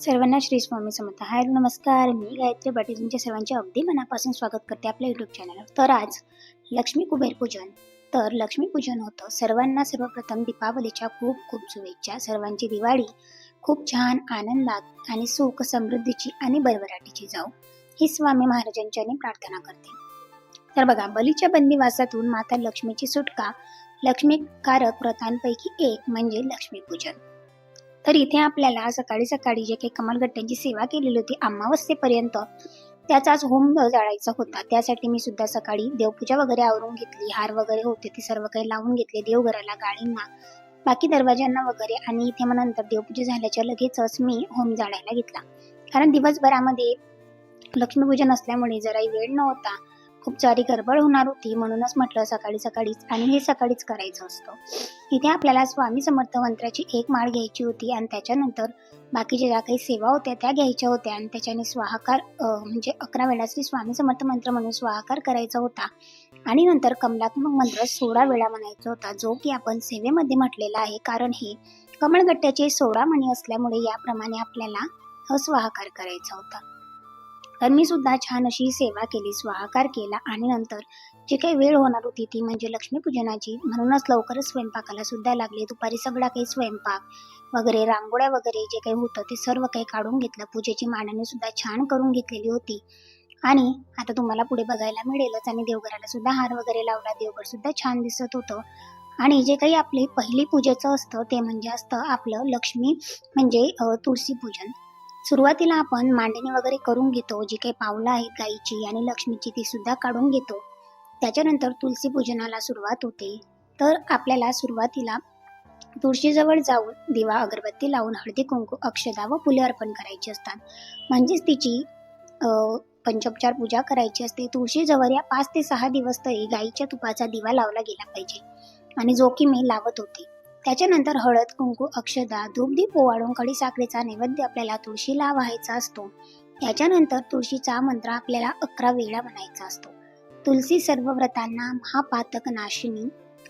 सर्वांना श्री स्वामी समर्थ. हाय नमस्कार. मी गायत्री पाटील. तुमच्या सर्वांचे अगदी मनापासून स्वागत करते आपल्या युट्यूब चॅनलवर तर आज लक्ष्मी कुबेर पूजन. तर लक्ष्मी पूजन होतं. सर्वांना सर्वप्रथम दीपावलीच्या खूप खूप शुभेच्छा. सर्वांची दिवाळी खूप छान आनंदात आणि सुख समृद्धीची आणि बरबराटीची जाऊ. ही स्वामी महाराजांच्याने प्रार्थना करते. तर बघा बलीच्या बंदिवासातून माता लक्ष्मीची सुटका लक्ष्मीकारक व्रतांपैकी एक म्हणजे लक्ष्मीपूजन तर इथे आपल्याला सकाळी सकाळी जे काही कमलगट्ट्यांची सेवा केलेली होती अमावस्येपर्यंत त्याचाच होम जाळायचा होता. त्यासाठी मी सुद्धा सकाळी देवपूजा वगैरे आवरून घेतली. हार वगैरे होते ते सर्व काही लावून घेतले. देवघराला गाडींना बाकी दरवाज्यांना वगैरे. आणि इथे मग नंतर देवपूजा झाल्याच्या लगेचच मी होम जाळायला घेतला. कारण दिवसभरामध्ये लक्ष्मीपूजन असल्यामुळे जराही वेळ नव्हता. खूप सारी गडबड होणार होती म्हणूनच म्हटलं सकाळी सकाळीच आणि हे सकाळीच करायचं असतं. इथे आपल्याला स्वामी समर्थ मंत्राची एक माळ घ्यायची होती आणि त्याच्यानंतर बाकीच्या ज्या काही सेवा होत्या त्या घ्यायच्या होत्या आणि त्याच्याने स्वाहाकार म्हणजे अकरा वेळा श्री स्वामी समर्थ मंत्र म्हणून स्वाहाकार करायचा होता. आणि नंतर कमलात्मक मंत्र सोळा वेळा म्हणायचा होता जो की आपण सेवेमध्ये म्हटलेला आहे. कारण हे कमळगट्ट्याचे सोळा मणी असल्यामुळे याप्रमाणे आपल्याला अस्वाहकार स्वाहाकार करायचा होता. तर मी सुद्धा छान अशी सेवा केली स्वाहाकार केला आणि नंतर जी काही वेळ होणार होती ती म्हणजे लक्ष्मीपूजनाची. म्हणूनच लवकरच स्वयंपाकाला सुद्धा लागले. दुपारी सगळा काही स्वयंपाक वगैरे रांगोळ्या वगैरे जे काही होतं ते सर्व काही काढून घेतलं. पूजेची मांडणी सुद्धा छान करून घेतलेली होती. आणि आता तुम्हाला पुढे बघायला मिळेलच आणि देवघराला सुद्धा हार वगैरे लावला. देवघर सुद्धा छान दिसत होतं. आणि जे काही आपले पहिली पूजेचं असतं ते म्हणजे असतं आपलं लक्ष्मी म्हणजे तुळशी पूजन सुरुवातीला आपण मांडणी वगैरे करून घेतो जी काही पावलं आहेत गाईची आणि लक्ष्मीची ती सुद्धा काढून घेतो. त्याच्यानंतर तुलसी पूजनाला सुरुवात होते. तर आपल्याला सुरुवातीला तुळशीजवळ जाऊन दिवा अगरबत्ती लावून हळदी कुंकू अक्षदा व फुले अर्पण करायची असतात. म्हणजेच तिची पंचोपचार पूजा करायची असते. तुळशीजवळ या पाच ते सहा दिवस तरी गाईच्या तुपाचा दिवा लावला गेला पाहिजे. आणि जो की मी लावत होते. त्याच्यानंतर हळद कुंकू अक्षदा धूपदीप ओवाळून कडी साखरेचा नैवेद्य आपल्याला तुळशीला व्हायचा असतो. त्याच्यानंतर तुळशीचा मंत्र आपल्याला अकरा वेळा म्हणायचा असतो. तुलसी सर्व व्रतांना महापातक नाशिनी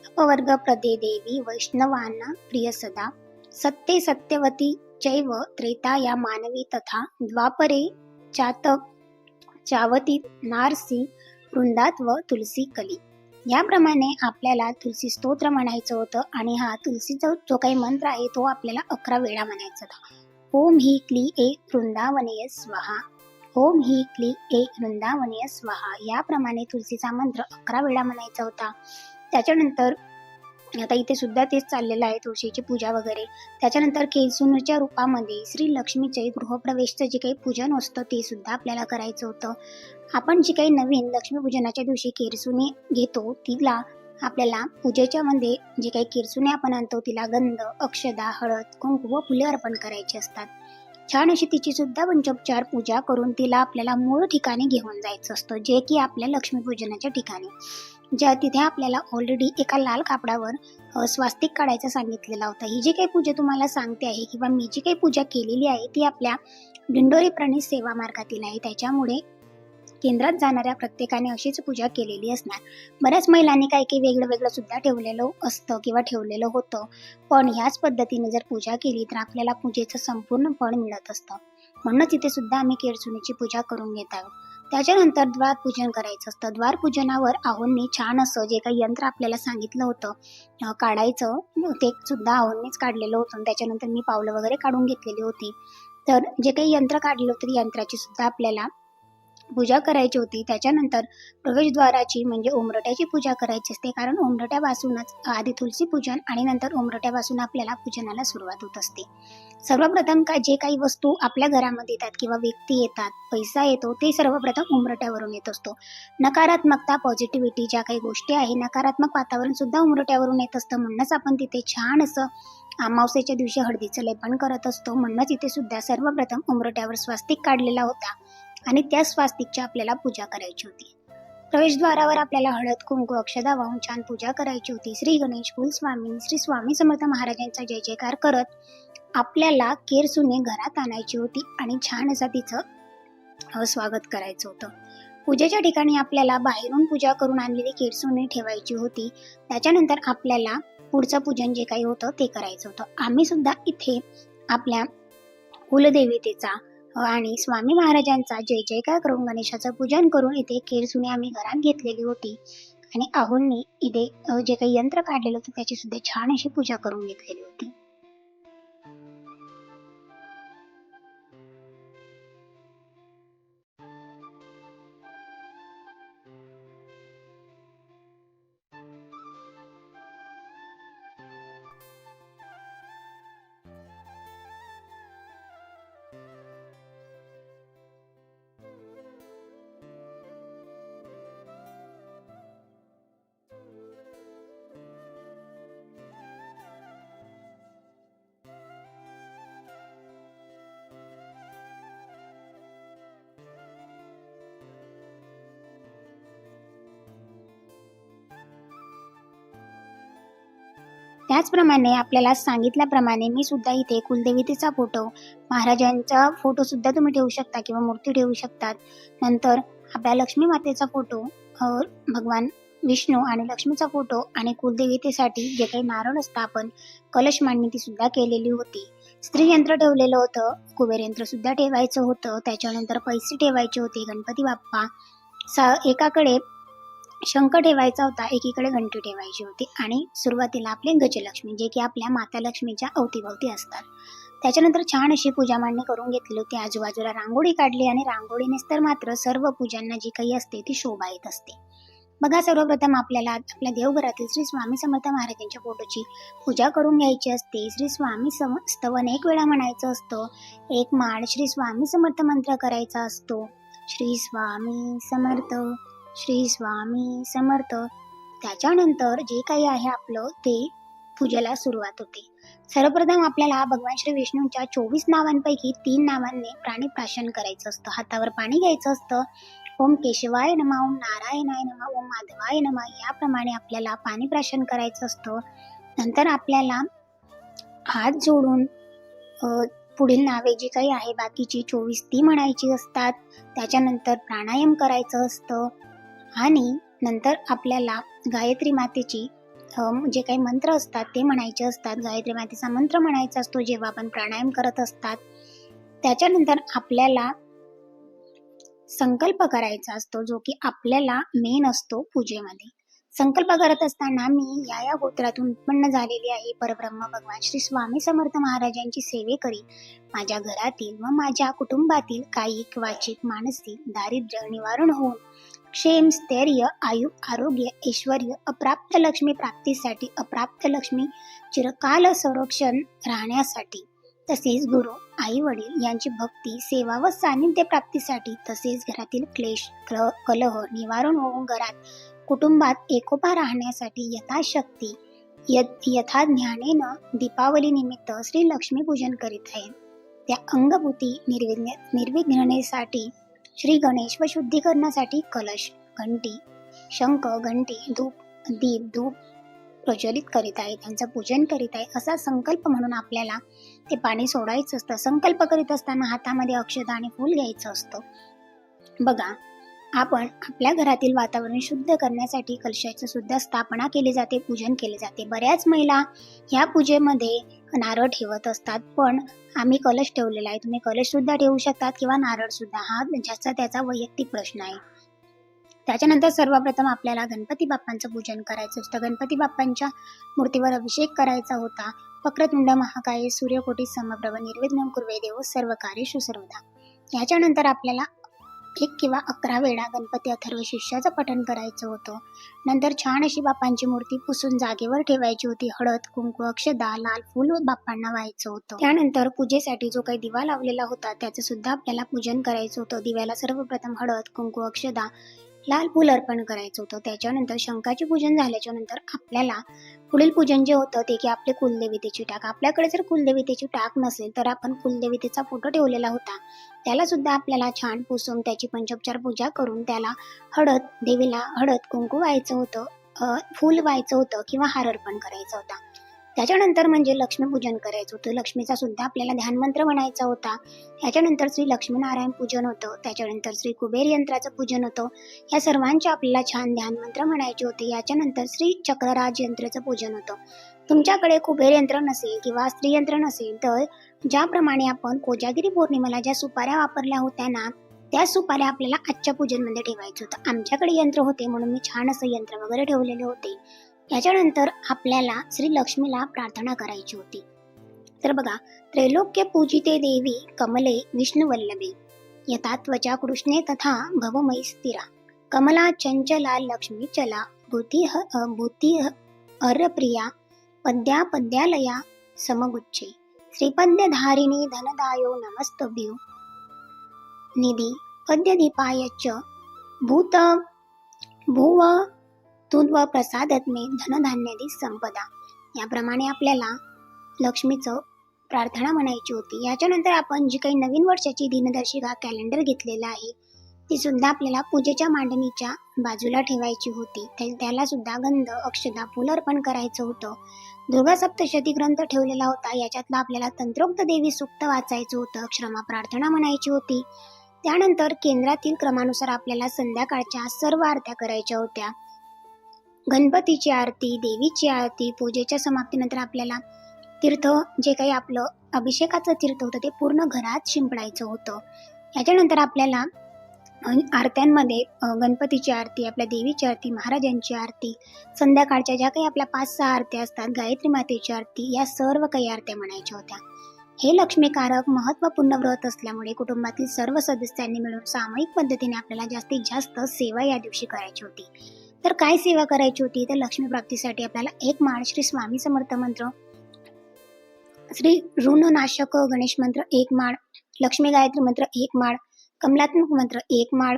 अपवर्ग प्रदे देवी वैष्णवांना प्रिय सदा सत्ये सत्यवती चैव त्रेता या मानवी तथा द्वापरे चातक चावती नारसी वृंदात व तुलसी कली. याप्रमाणे आपल्याला तुलसी स्तोत्र म्हणायचं होतं आणि हा तुलसीचा जो काही मंत्र आहे तो आपल्याला अकरा वेळा म्हणायचा होता. ओम ही क्ली ए वृंदावनीय स्वाहा. ओम ही क्ली ए वृंदावनीय स्वाहा. याप्रमाणे तुलसीचा मंत्र अकरा वेळा म्हणायचा होता. त्याच्यानंतर आता इथे सुद्धा तेच चाललेलं आहे तुळशीची पूजा वगैरे. त्याच्यानंतर केलसुनच्या रूपामध्ये श्री लक्ष्मीचे गृहप्रवेशचं जे काही पूजन असतं ते सुद्धा आपल्याला करायचं होतं. आपण जी काही नवीन लक्ष्मीपूजनाच्या दिवशी केरसुनी घेतो तिला आपल्याला पूजेच्या मध्ये जे काही किरसुने आपण आणतो तिला गंध अक्षदा हळद कुंकू व फुले अर्पण करायची असतात. छान अशी तिची सुद्धा पंचोपचार पूजा करून तिला आपल्याला मूळ ठिकाणी घेऊन जायचं असतं जे की आपल्या लक्ष्मीपूजनाच्या ठिकाणी. ज्या तिथे आपल्याला ऑलरेडी एका लाल कापडावर स्वास्तिक काढायचं सांगितलेला होता. ही जी काही पूजा तुम्हाला सांगते आहे किंवा मी जी काही पूजा केलेली आहे ती आपल्या दिंडोरी प्रणित सेवा मार्गातील आहे. त्याच्यामुळे केंद्रात जाणाऱ्या प्रत्येकाने अशीच पूजा केलेली असणार. बऱ्याच महिलांनी काही काही वेगळं वेगळं सुद्धा ठेवलेलं असतं किंवा ठेवलेलं होतं. पण ह्याच पद्धतीने जर पूजा केली तर आपल्याला पूजेचं संपूर्ण फळ मिळत असतं. म्हणूनच इथे सुद्धा आम्ही केरसुनीची पूजा करून घेत आहोत. त्याच्यानंतर द्वार पूजन करायचं असतं. द्वार पूजनावर आहोंनी छान असं जे काही यंत्र आपल्याला सांगितलं होतं काढायचं ते सुद्धा आहोंनीच काढलेलं होतं. त्याच्यानंतर मी पावलं वगैरे काढून घेतलेली होती. तर जे काही यंत्र काढलं होतं यंत्राची सुद्धा आपल्याला पूजा करायची होती. त्याच्यानंतर प्रवेशद्वाराची म्हणजे उमरट्याची पूजा करायची असते. कारण उमरट्यापासूनच आधी तुलसी पूजन आणि नंतर उमरट्यापासून आपल्याला पूजनाला सुरुवात होत असते. सर्वप्रथम का जे काही वस्तू आपल्या घरामध्ये येतात किंवा व्यक्ती येतात पैसा येतो ते सर्वप्रथम उमरट्यावरून येत असतो. नकारात्मकता पॉझिटिव्हिटी ज्या काही गोष्टी आहे नकारात्मक वातावरण सुद्धा उमरट्यावरून येत असतं. म्हणूनच आपण तिथे छान असं अमावस्येच्या दिवशी हळदीचं लेपन करत असतो. म्हणूनच इथे सुद्धा सर्वप्रथम उमरट्यावर स्वास्तिक काढलेला होता. आणि त्या स्वास्तिकची आपल्याला पूजा करायची होती. प्रवेशद्वारावर आपल्याला हळद कुंकू अक्षदा वाहून छान पूजा करायची होती. श्री गणेश कुलस्वामी श्री स्वामी समर्थ महाराजांचा जय जयकार करत आपल्याला केरसुने घरात आणायची होती आणि छान असं तिचं स्वागत करायचं होतं. पूजेच्या ठिकाणी आपल्याला बाहेरून पूजा करून आणलेली केरसुने ठेवायची होती. त्याच्यानंतर आपल्याला पुढचं पूजन जे काही होतं ते करायचं होतं. आम्ही सुद्धा इथे आपल्या कुलदेवतेचा आणि स्वामी महाराजांचा जय जयकार करून गणेशाचं पूजन करून इथे केरसुनी आम्ही घरात घेतलेली होती. आणि आहोंनी इथे जे काही यंत्र काढलेलं होतं त्याची सुद्धा छान अशी पूजा करून घेतलेली होती. त्याचप्रमाणे आपल्याला सांगितल्याप्रमाणे मी सुद्धा इथे कुलदेवतेचा फोटो महाराजांचा फोटो सुद्धा तुम्ही ठेवू शकता किंवा मूर्ती ठेवू शकतात. नंतर आपल्या लक्ष्मी मातेचा फोटो भगवान विष्णू आणि लक्ष्मीचा फोटो आणि कुलदेवतेसाठी जे काही नारळ असतं आपण कलश मांडणी ती सुद्धा केलेली होती. स्त्री यंत्र ठेवलेलं होतं कुबेर यंत्र सुद्धा ठेवायचं होतं त्याच्यानंतर पैसे ठेवायचे होते गणपती बाप्पा. सा एकाकडे शंख ठेवायचा होता एकीकडे घंटी ठेवायची होती आणि सुरुवातीला आपले गजलक्ष्मी जे की आपल्या माता लक्ष्मीच्या अवतीभवती असतात. त्याच्यानंतर छान अशी पूजा मांडणी करून घेतली होती. आजूबाजूला रांगोळी काढली आणि रांगोळीनेच तर मात्र सर्व पूजांना जी काही असते ती शोभा येत असते. बघा सर्वप्रथम आपल्याला आपल्या देवघरातील श्री स्वामी समर्थ महाराजांच्या फोटोची पूजा करून घ्यायची असते. श्री स्वामी सम स्तवन एक वेळा म्हणायचं असतं. एक माळ श्री स्वामी समर्थ मंत्र करायचा असतो. श्री स्वामी समर्थ. श्री स्वामी समर्थ. त्याच्यानंतर जे काही आहे आपलं ते पूजेला सुरुवात होते. सर्वप्रथम आपल्याला भगवान श्री विष्णूंच्या चोवीस नावांपैकी तीन नावांनी प्राणी प्राशन करायचं असतं. हातावर पाणी घ्यायचं असतं. ओम केशवाय नमा ओम नारायणाय नमा ओम माधवाय नमा याप्रमाणे आपल्याला पाणी प्राशन करायचं असतं. नंतर आपल्याला हात जोडून पुढील नावे जी काही आहे बाकीची चोवीस ती म्हणायची असतात. त्याच्यानंतर प्राणायाम करायचं असतं. आणि नंतर आपल्याला गायत्री मातेची जे काही मंत्र असतात ते म्हणायचे असतात. गायत्री मातेचा मंत्र म्हणायचा असतो जेव्हा आपण प्राणायाम करत असतात. त्याच्यानंतर आपल्याला संकल्प करायचा असतो जो की आपल्याला मेन असतो पूजेमध्ये. संकल्प करत असताना मी या या गोत्रातून उत्पन्न झालेली आहे. परब्रह्म भगवान श्री स्वामी समर्थ महाराजांची सेवे करी माझ्या घरातील व माझ्या कुटुंबातील काही वाचिक मानसिक दारिद्र्य निवारण होऊन क्षेम स्थैर्य आयु आरोग्य ऐश्वर अप्राप्त लक्ष्मी प्राप्तीसाठी अप्राप्त लक्ष्मी चिरकाल संरक्षण राहण्यासाठी तसेच गुरु आई वडील यांची भक्ती सेवा व सानिध्य प्राप्तीसाठी तसेच घरातील क्लेश कलह निवारण होऊन घरात कुटुंबात एकोपा राहण्यासाठी यथाशक्ती यथा ज्ञानेनं दीपावली निमित्त श्री लक्ष्मी पूजन करीत आहे. त्या अंगभूती निर्विघ्न निर्विघ्नतेसाठी श्री गणेश व शुद्धीकरणासाठी कलश घंटी शंख घंटी धूप दीप धूप प्रज्वलित करीत आहे. त्यांचं पूजन करीत आहे. असा संकल्प म्हणून आपल्याला ते पाणी सोडायचं असतं. संकल्प करीत असताना हातामध्ये अक्षता आणि फूल घ्यायचं असतं. बघा आपण आपल्या घरातील वातावरण शुद्ध करण्यासाठी कलशाची सुद्धा स्थापना केली जाते पूजन केले जाते. बऱ्याच महिला ह्या पूजेमध्ये नारळ ठेवत असतात. पण आम्ही कलश ठेवलेला आहे. तुम्ही कलश सुद्धा ठेवू शकतात किंवा नारळ सुद्धा. हा ज्याचा त्याचा वैयक्तिक प्रश्न आहे. त्याच्यानंतर सर्वप्रथम आपल्याला गणपती बाप्पांचं पूजन करायचं असतं. गणपती बाप्पांच्या मूर्तीवर अभिषेक करायचा होता. वक्रतुंड महाकाय सूर्यकोटी समप्रभ निर्विघ्न कुर्वे देव सर्व कार्य सर्वदा. याच्यानंतर आपल्याला एक किंवा अकरा वेळा गणपती अथर्व शिष्याचं पठण करायचं होतं. नंतर छान अशी बापांची मूर्ती पुसून जागेवर ठेवायची होती. हळद कुंकू अक्षदा लाल फूल बाप्पांना व्हायचं होतं. त्यानंतर पूजेसाठी जो काही दिवा लावलेला होता त्याचं सुद्धा आपल्याला पूजन करायचं होतं. दिव्याला सर्वप्रथम हळद कुंकू अक्षदा लाल फूल अर्पण करायचं होतं. त्याच्यानंतर शंखाचे पूजन झाल्याच्यानंतर आपल्याला पुढील पूजन जे होतं ते की आपले कुलदेवतेची टाक. आपल्याकडे जर कुलदेवतेची टाक नसेल तर आपण कुलदेवतेचा फोटो ठेवलेला होता. त्याला सुद्धा आपल्याला छान पुसून त्याची पंचोपचार पूजा करून त्याला हळद देवीला हळद कुंकू व्हायचं होतं फूल व्हायचं होतं किंवा हार अर्पण करायचा होता. त्याच्यानंतर म्हणजे लक्ष्मीपूजन करायचं होतं. लक्ष्मीचा सुद्धा आपल्याला ध्यानमंत्र म्हणायचा होता. त्याच्यानंतर श्री लक्ष्मीनारायण पूजन होतं. त्याच्यानंतर श्री कुबेर यंत्राचं पूजन होतं. या सर्वांचे आपल्याला छान ध्यानमंत्र म्हणायचे होते. याच्यानंतर श्री चक्रराज यंत्राचं पूजन होतं. तुमच्याकडे कुबेर यंत्र नसेल किंवा स्त्री यंत्र नसेल तर ज्याप्रमाणे आपण कोजागिरी पौर्णिमेला ज्या सुपाऱ्या वापरल्या होत्या ना त्या सुपाऱ्या आपल्याला आजच्या पूजनमध्ये ठेवायचं होतं. आमच्याकडे यंत्र होते म्हणून मी छान असं यंत्र वगैरे ठेवलेले होते. याच्यानंतर आपल्याला श्री लक्ष्मीला प्रार्थना करायची होती. तर बघा त्रैलोक्य पूजिते देवी कमले विष्णुवल्लभे यथा त्वचा कृष्णे तथा भवमयी स्थिरा कमला चंचला लक्ष्मी चला भूती भूती अर्प्रिया पद्या पद्यालया समगुच्छे श्रीपद्यधारिणी धनदायो नमस्तभ्यो निधी पद्यदीपायच भूत भुव तुद्व प्रसादत्मे धनधान्यादी संपदा. याप्रमाणे आपल्याला लक्ष्मीचं प्रार्थना म्हणायची होती. याच्यानंतर आपण जी काही नवीन वर्षाची दिनदर्शिका कॅलेंडर घेतलेला आहे ती सुद्धा आपल्याला पूजेच्या मांडणीच्या बाजूला ठेवायची होती. त्या- त्याला सुद्धा गंध अक्षदा फुल अर्पण करायचं होतं. दुर्गा सप्तशती ग्रंथ ठेवलेला होता. याच्यातला आपल्याला तंत्रोक्त देवी सुक्त वाचायचं होतं. क्षमा प्रार्थना म्हणायची होती. त्यानंतर केंद्रातील क्रमानुसार आपल्याला संध्याकाळच्या सर्व आरत्या करायच्या होत्या. गणपतीची आरती देवीची आरती पूजेच्या समाप्तीनंतर आपल्याला तीर्थ जे काही आपलं अभिषेकाचं तीर्थ होतं ते पूर्ण घरात शिंपडायचं होतं. याच्यानंतर आपल्याला आरत्यांमध्ये गणपतीची आरती आपल्या देवीची आरती महाराजांची आरती संध्याकाळच्या ज्या काही आपल्या पाच सहा आरत्या असतात गायत्री मातेची आरती या सर्व काही आरत्या म्हणायच्या होत्या. हे लक्ष्मीकारक महत्त्वपूर्ण व्रत असल्यामुळे कुटुंबातील सर्व सदस्यांनी मिळून सामूहिक पद्धतीने आपल्याला जास्तीत जास्त सेवा या दिवशी करायची होती. तर काय सेवा करायची होती? तर लक्ष्मी प्राप्तीसाठी आपल्याला एक माळ श्री स्वामी समर्थ मंत्र श्री ऋणनाशक गणेश मंत्र एक माळ लक्ष्मी गायत्री मंत्र एक माळ कमलात्मक मंत्र एक माळ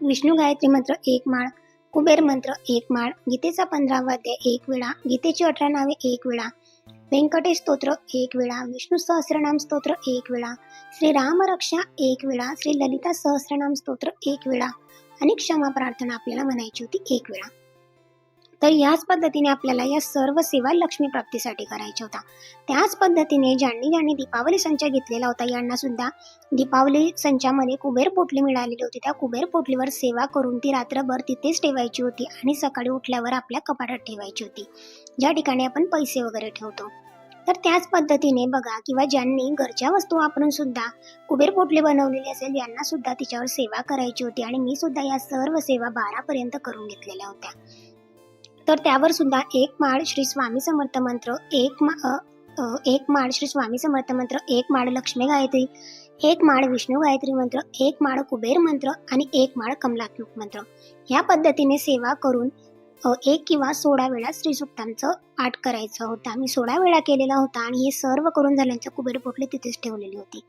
विष्णू गायत्री मंत्र एक माळ कुबेर मंत्र एक माळ गीतेचा पंधरावा अध्याय एक वेळा गीतेची अठरा नावे एक वेळा व्यंकटेश स्तोत्र एक वेळा विष्णू सहस्रनाम स्तोत्र एक वेळा श्री राम रक्षा एक वेळा श्री ललिता सहस्रनाम स्तोत्र एक वेळा आणि क्षमा प्रार्थना आपल्याला म्हणायची होती एक वेळा. तर याच पद्धतीने आपल्याला या सर्व सेवा लक्ष्मी प्राप्तीसाठी करायच्या होत्या. त्याच पद्धतीने ज्यांनी ज्यांनी दीपावली संच घेतलेला होता यांना सुद्धा दीपावली संचामध्ये कुबेर पोटली मिळालेली होती. त्या कुबेर पोटलीवर सेवा करून ती रात्रभर तिथेच ठेवायची होती आणि सकाळी उठल्यावर आपल्या कपाटात ठेवायची होती. ज्या ठिकाणी आपण पैसे वगैरे ठेवतो. तर त्याच पद्धतीने बघा किंवा ज्यांनी घरच्या वस्तू वापरून सुद्धा कुबेर पोटले बनवलेली असेल यांना सुद्धा तिच्यावर सेवा करायची होती आणि मी सुद्धा या सर्व सेवा बारापर्यंत करून घेतलेल्या होत्या. तर त्यावर सुद्धा एक माळ श्री स्वामी समर्थ मंत्र एक मा एक माळ श्री स्वामी समर्थ मंत्र एक माळ लक्ष्मी गायत्री एक माळ विष्णू गायत्री मंत्र एक माळ कुबेर मंत्र आणि एक माळ कमलात्मक मंत्र. ह्या पद्धतीने सेवा करून एक किंवा सोळा वेळा श्रीसुक्तांचं पाठ करायचं होता. मी सोळा वेळा केलेला होता आणि हे सर्व करून झाल्यानंतर कुबेर पोटली तिथेच ठेवलेली होती.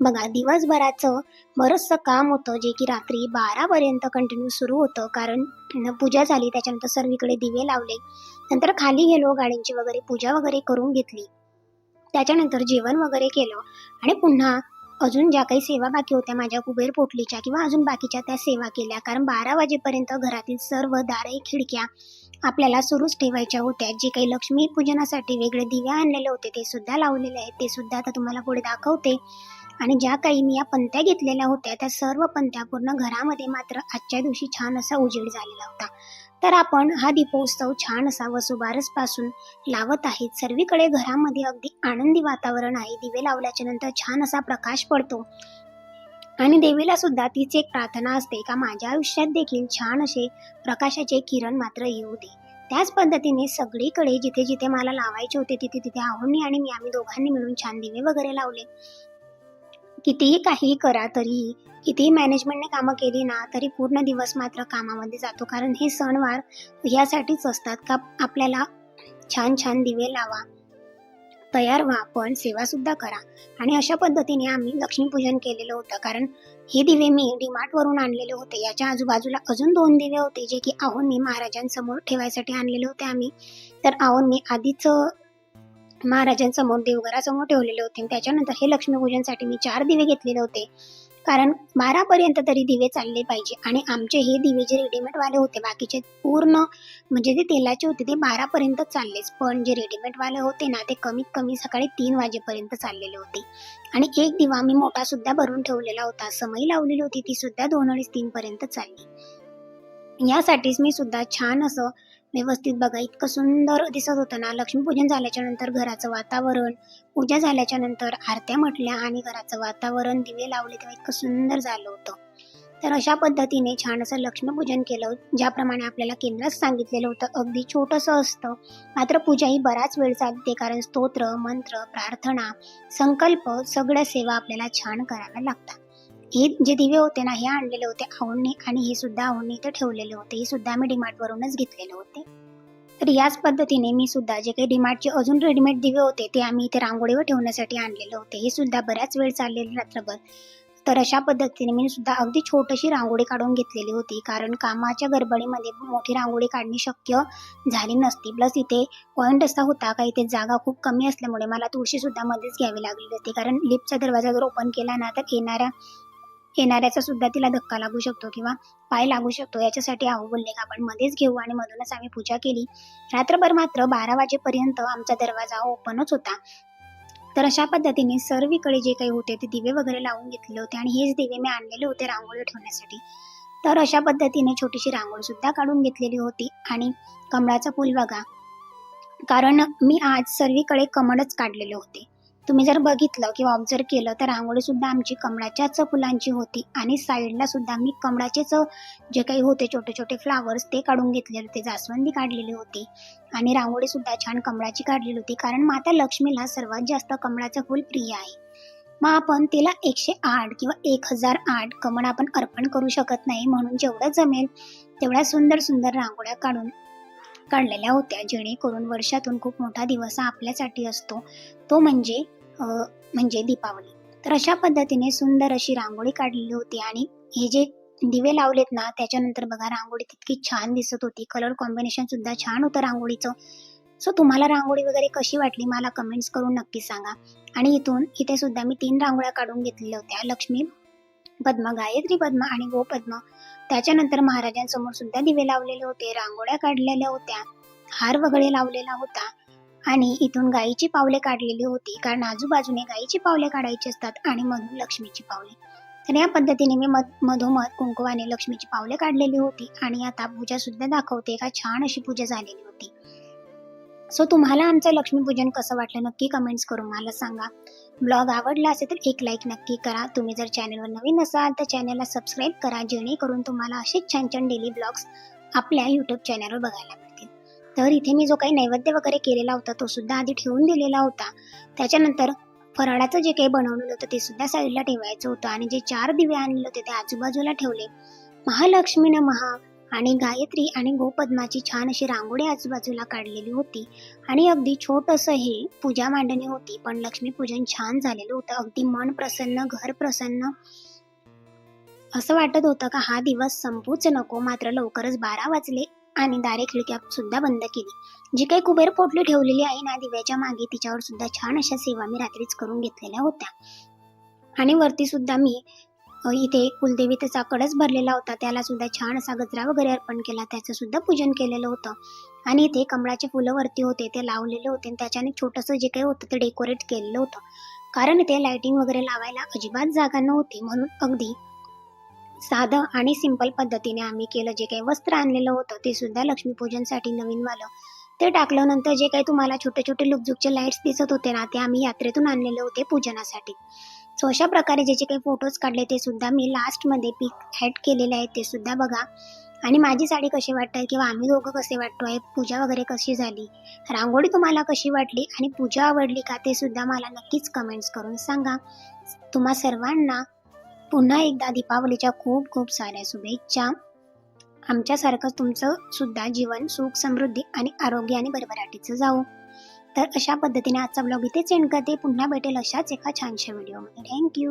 बघा दिवसभराचं बरंचसं काम होतं जे की रात्री बारापर्यंत कंटिन्यू सुरू होतं. कारण पूजा झाली त्याच्यानंतर सर्वीकडे दिवे लावले. नंतर खाली गेलो गाड्यांची वगैरे पूजा वगैरे करून घेतली. त्याच्यानंतर जेवण वगैरे केलं आणि पुन्हा अजून ज्या काही सेवा बाकी होत्या माझ्या कुबेर पोटलीच्या किंवा अजून बाकीच्या त्या सेवा केल्या. कारण बारा वाजेपर्यंत घरातील सर्व दारे खिडक्या आपल्याला सुरूच ठेवायच्या होत्या. जे काही लक्ष्मी पूजनासाठी वेगळे दिवे आणलेले होते ते सुद्धा लावलेले आहेत. ते सुद्धा आता तुम्हाला पुढे दाखवते. आणि ज्या काही मी या पंत्या घेतलेल्या होत्या त्या सर्व पंत्या पूर्ण घरामध्ये मात्र आजच्या दिवशी छान असा उजेड झालेला होता. तर आपण हा दीपोत्सव छान असा वसुबारसपासून लावत आहेत. सर्वीकडे घरामध्ये अगदी आनंदी वातावरण आहे. दिवे लावल्याच्या नंतर छान असा प्रकाश पडतो. आणि देवीला सुद्धा तीच एक प्रार्थना असते का माझ्या आयुष्यात देखील छान असे प्रकाशाचे किरण मात्र येऊ दे. त्याच पद्धतीने सगळीकडे जिथे जिथे मला लावायचे होते तिथे तिथे आहोंनी आणि मी आम्ही दोघांनी मिळून छान दिवे वगैरे लावले. कितीही काही करा तरी कितीही मॅनेजमेंटने कामं केली ना तरी पूर्ण दिवस मात्र कामामध्ये जातो. कारण हे सणवार यासाठीच असतात का आपल्याला छान छान दिवे लावा तयार व्हा पण सेवासुद्धा करा. आणि अशा पद्धतीने आम्ही लक्ष्मीपूजन केलेलं होतं. कारण हे दिवे मी डीमार्टवरून आणलेले होते. याच्या आजूबाजूला अजून दोन दिवे होते जे की आहोंनी महाराजांसमोर ठेवायसाठी आणलेले होते आम्ही. तर आहोंनी आधीच महाराजांसमोर देवघरासमोर ठेवलेले होते. आणि त्याच्यानंतर हे लक्ष्मीपूजनसाठी मी चार दिवे घेतलेले होते. कारण बारापर्यंत तरी दिवे चालले पाहिजे. आणि आमचे हे दिवे जे रेडीमेड वाले होते बाकीचे पूर्ण म्हणजे जे तेलाचे होते ते बारापर्यंत चाललेच. पण जे रेडीमेड वाले होते ना ते कमीत कमी सकाळी तीन वाजेपर्यंत चाललेले होते. आणि एक दिवा मी मोठा सुद्धा भरून ठेवलेला होता. समई लावलेली होती ती सुद्धा दोन अडीच तीनपर्यंत चालली. यासाठीच मी सुद्धा छान असं व्यवस्थित बघा. इतकं सुंदर दिसत होतं ना. लक्ष्मीपूजन झाल्याच्यानंतर घराचं वातावरण पूजा झाल्याच्यानंतर आरत्या म्हटल्या आणि घराचं वातावरण दिवे लावले तेव्हा इतकं सुंदर झालं होतं. तर अशा पद्धतीने छान असं लक्ष्मीपूजन केलं ज्याप्रमाणे आपल्याला केंद्रात सांगितलेलं होतं. अगदी छोटंसं असतं. मात्र पूजा ही बराच वेळ चालते कारण स्तोत्र मंत्र प्रार्थना संकल्प सगळ्या सेवा आपल्याला छान कराव्या लागतात. हे जे दिवे होते ना हे आणलेले होते आवडणी आणि हे सुद्धा आवडणी इथे ठेवलेले होते. हे सुद्धा आम्ही डिमार्टवरूनच घेतलेले होते. तर याच पद्धतीने मी सुद्धा जे काही डीमार्टचे अजून रेडीमेड दिवे होते ते आम्ही इथे रांगोळीवर ठेवण्यासाठी आणलेले होते. हे सुद्धा बऱ्याच वेळ चाललेले रात्रभर. तर अशा पद्धतीने मी सुद्धा अगदी छोटीशी रांगोळी काढून घेतलेली होती. कारण कामाच्या गडबडीमध्ये मोठी रांगोळी काढणे शक्य झाली नसती. प्लस इथे पॉईंट असा होता का इथे जागा खूप कमी असल्यामुळे मला तुळशीसुद्धा मध्येच घ्यावी लागली होती. कारण लिफ्टचा दरवाजा जर ओपन केला ना तर येणाऱ्या येणाऱ्याचा सुद्धा तिला धक्का लागू शकतो किंवा पाय लागू शकतो. याच्यासाठी आहो बोलणे का आपण मध्येच घेऊ आणि मधूनच आम्ही पूजा केली. रात्रभर मात्र बारा वाजेपर्यंत आमचा दरवाजा ओपनच होता. तर अशा पद्धतीने सर्वीकडे जे काही होते ते दिवे वगैरे लावून घेतले होते आणि हेच दिवे मी आणलेले होते रांगोळी ठेवण्यासाठी. तर अशा पद्धतीने छोटीशी रांगोळी सुद्धा काढून घेतलेली होती आणि कमळाचा फूल बघा. कारण मी आज सर्वीकडे कमळच काढलेले होते. तुम्ही जर बघितलं किंवा ऑब्झर्व केलं तर रांगोळीसुद्धा आमची कमळाच्याच फुलांची होती. आणि साईडला सुद्धा मी कमळाचेच जे काही होते छोटे छोटे फ्लावर्स ते काढून घेतलेले होते. जास्वंदी काढलेली होती. आणि रांगोळीसुद्धा छान कमळाची काढलेली होती. कारण माता लक्ष्मीला सर्वात जास्त कमळाचं फुल प्रिय आहे. मग आपण तिला एकशे आठ किंवा एक हजार आठ कमळ आपण अर्पण करू शकत नाही. म्हणून जेवढं जमेल तेवढ्या सुंदर सुंदर रांगोळ्या काढून काढलेल्या होत्या. जेणेकरून वर्षातून खूप मोठा दिवस हा आपल्यासाठी असतो. तो म्हणजे म्हणजे दीपावली. तर अशा पद्धतीने सुंदर अशी रांगोळी काढलेली होती आणि हे जे दिवे लावलेत ना त्याच्यानंतर बघा रांगोळी तितकी छान दिसत होती. कलर कॉम्बिनेशन सुद्धा छान होतं रांगोळीचं. सो तुम्हाला रांगोळी वगैरे कशी वाटली मला कमेंट्स करून नक्की सांगा. आणि इथून इथे सुद्धा मी तीन रांगोळ्या काढून घेतलेल्या होत्या. लक्ष्मी पद्म गायत्री पद्म आणि गो पद्मा. त्याच्यानंतर महाराजांसमोर सुद्धा दिवे लावलेले होते रांगोळ्या काढलेल्या होत्या. हार वगैरे लावलेला होता. आणि इथून गायीची पावले काढलेली होती कारण आजूबाजूने गायीची पावले काढायची असतात आणि मधून लक्ष्मीची पावले. तर या पद्धतीने मी मध मधोमध कुंकुवाने लक्ष्मीची पावले काढलेली होती आणि आता पूजा सुद्धा दाखवते का छान अशी पूजा झालेली होती. सो तुम्हाला आमचं लक्ष्मीपूजन कसं वाटलं नक्की कमेंट्स करून मला सांगा. ब्लॉग आवडला असेल तर एक लाईक नक्की करा. तुम्ही जर चॅनलवर नवीन असाल तर चॅनलला सबस्क्राईब करा जेणेकरून तुम्हाला असेच छान छान डेली ब्लॉग्स आपल्या यूट्यूब चॅनलवर बघायला तर इथे मी जो काही नैवेद्य वगैरे केलेला होता तो सुद्धा आधी ठेवून दिलेला होता. त्याच्यानंतर फराळाचं जे काही बनवलेलं होतं ते सुद्धा साईडला ठेवायचं होतं आणि जे चार दिवे आणले होते ते आजूबाजूला ठेवले. महालक्ष्मीनं महा आणि गायत्री आणि गोपद्माची छान अशी रांगोळी आजूबाजूला काढलेली होती. आणि अगदी छोटंसं हे पूजा मांडणी होती पण लक्ष्मीपूजन छान झालेलं होतं. अगदी मन प्रसन्न घर प्रसन्न. असं वाटत होतं का हा दिवस संपूच नको मात्र लवकरच बारा वाजले. आणि दारे खिडक्या सुद्धा बंद केली. जी काही कुबेर पोटली ठेवलेली आहे ना दिव्याच्या मागे तिच्यावर सुद्धा छान अशा सेवा मी रात्रीच करून घेतलेल्या होत्या. आणि वरती सुद्धा मी इथे कुलदेवी त्याचा कडस भरलेला होता. त्याला सुद्धा छान असा गजरा वगैरे अर्पण केला. त्याचं सुद्धा पूजन केलेलं होतं. आणि इथे कमळाचे फुलं वरती होते ते लावलेले होते. आणि त्याच्याने छोटंसं जे काही होतं ते डेकोरेट केलेलं होतं. कारण इथे लायटिंग वगैरे लावायला अजिबात जागा नव्हती. म्हणून अगदी साधं आणि सिंपल पद्धतीने आम्ही केलं. जे काही वस्त्र आणलेलं होतं ते सुद्धा लक्ष्मीपूजनसाठी नवीन वालं. ते टाकल्यानंतर जे काही तुम्हाला छोटे छोटे लुकझुकचे लाईट्स दिसत होते ना ते आम्ही यात्रेतून आणलेले होते पूजनासाठी. सो अशा प्रकारे जे जे काही फोटोज काढले ते सुद्धा मी लास्टमध्ये पिक हॅड केलेले आहेत ते सुद्धा बघा. आणि माझी साडी कशी वाटते किंवा आम्ही दोघं कसे वाटतो आहे पूजा वगैरे कशी झाली रांगोळी तुम्हाला कशी वाटली आणि पूजा आवडली का ते सुद्धा मला नक्कीच कमेंट्स करून सांगा. तुम्हा सर्वांना पुन्हा एकदा दीपावलीच्या खूप खूप साऱ्या शुभेच्छा. आमच्यासारखं तुमचं सुद्धा जीवन सुख समृद्धी आणि आरोग्य आणि भरभराटीचं जाऊ तर अशा पद्धतीने आजचा ब्लॉग इथेच एंड करते. पुन्हा भेटेल अशाच एका छानशा व्हिडिओमध्ये थँक्यू